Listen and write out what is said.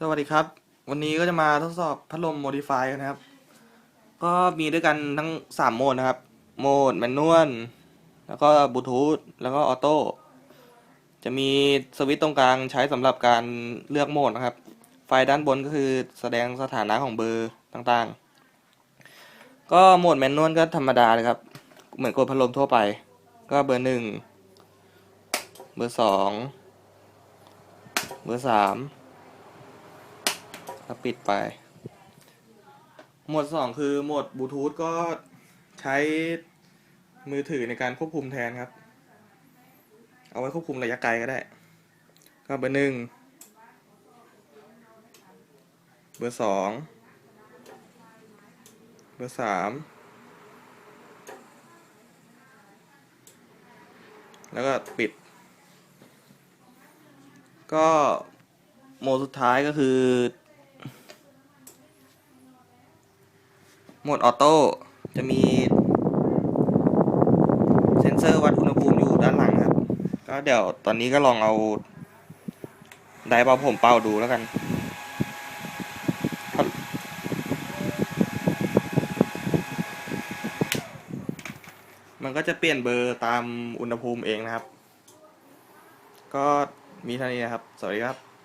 สวัสดีครับ วันนี้ก็จะมาทดสอบพัดลม Modify กันนะครับ ก็มีด้วยกันทั้ง 3 โหมดนะครับ โหมดแมนนวลแล้วก็บลูทูธแล้วก็ออโต้จะมีสวิตช์ตรงกลางใช้สำหรับการเลือกโหมดนะครับ ไฟด้านบนก็คือแสดงสถานะของเบอร์ต่างๆ ก็โหมดแมนนวลก็ธรรมดาเลยครับ เหมือนกดพัดลมทั่วไป ก็เบอร์หนึ่งเบอร์สองเบอร์สาม แล้วปิดไปโหมดสองคือโหมดบลูทูธก็ใช้มือถือในการควบคุมแทนครับ เอาไว้ควบคุมระยะไกลก็ได้ ก็เบอร์หนึ่ง เบอร์สอง เบอร์สามแล้วก็ปิด ก็โหมดสุดท้ายก็คือ โหมดออโต้จะมี เซ็นเซอร์วัดอุณหภูมิอยู่ด้านหลังครับ ก็เดี๋ยวตอนนี้ก็ลองเอา ไดร์เป่าผมเป่าดูแล้วกันมันก็จะเปลี่ยนเบอร์ตามอุณหภูมิเองนะครับ ก็มีเท่านี้นะครับ สวัสดีครับ